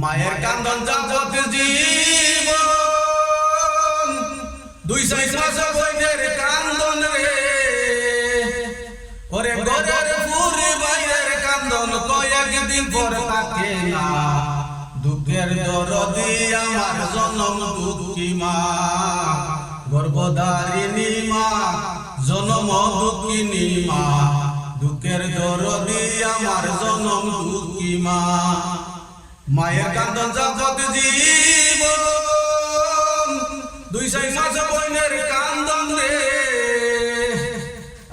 মায়ের কান্দন যাবত জীবন। দুই সাইড মাসে বইনের কান্দন রে। ওরে গরের পুরি বাইরের কান্দন কয়েক দিন পর থাকে না। দুঃখের দরদি আমার জনম দুঃখী মা। গর্ভধারিণী মা, জনম দুঃখিনী মা। দুঃখের দরদি আমার জনম দুঃখী মা। মায়ের কান্দন জগৎ জীবন, দুই সাই মাস বইনের কান্দন রে।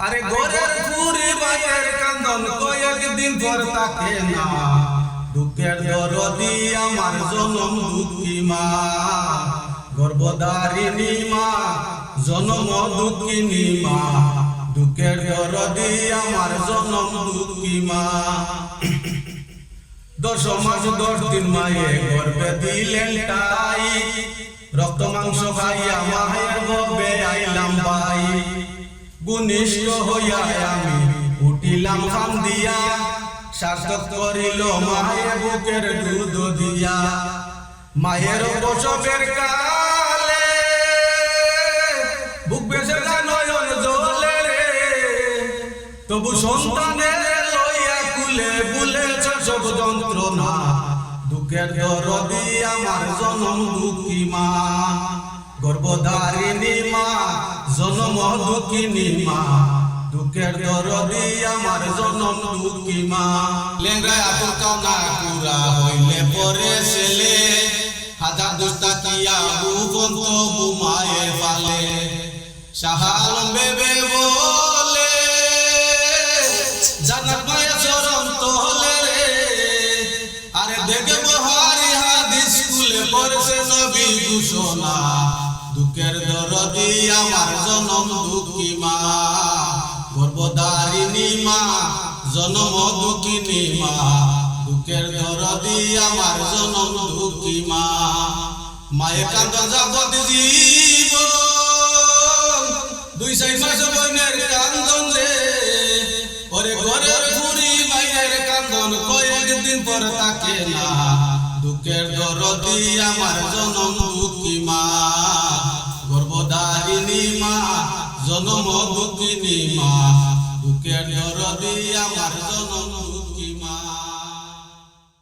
আরে ঘরের পুরি মায়ের কান্দন কয়েক দিন পর তাকে না। দুঃখের দরদি আমার জনম দুঃখী মা। গর্ভধারিণী মা, জনম দুঃখিনী মা। দুঃখের দরদি আমার জনম দুঃখী মা। দশ মাস, দশ দিন মায়ে গর্বে দিলেন তাই। রক্ত, মাংস খাইয়া মায়ের গর্বে আইলাম ভাই। গুনিষ্ঠ হইয়া আমি উঠিলাম খান দিয়া। সার্থক করিল মায়ের বুকের দুধ দিয়া। মায়ের প্রসবের কালে বুক বেসে নয়ন জলে তবু সন্তানের লইয়া কুলে বুলে যন্ত্রণা, দুঃখের দরদি আমার জনম দুঃখী মা। গর্ভধারিণী মা, জনম দুঃখিনী মা দুঃখের দরদি আমার জনম দুঃখী মা। লেঙ্গায় আতুর কামনা পুরা হইলে পরে ছেলে। হাজার দুষ্টা কিয়া বুবন্ত বুমায়ে ফালে। সাহাল বেবে আমার জনম দুঃখী মা। গর্ভধারিণী মা, জনম দুঃখিনী মা। দুঃখের দরদি আমার জনম দুঃখী মা। মায়ের কান্দ জগৎ জীবন, দুই সাই মাস বইনের কান্দন রে ওরে ঘরের পুরি মায়ের কান্দন কয়েক দিন পর তাকে না। দুঃখের দরদি আমার জনম ভগিনী মা বুকের ধরবি আমার জনম মা।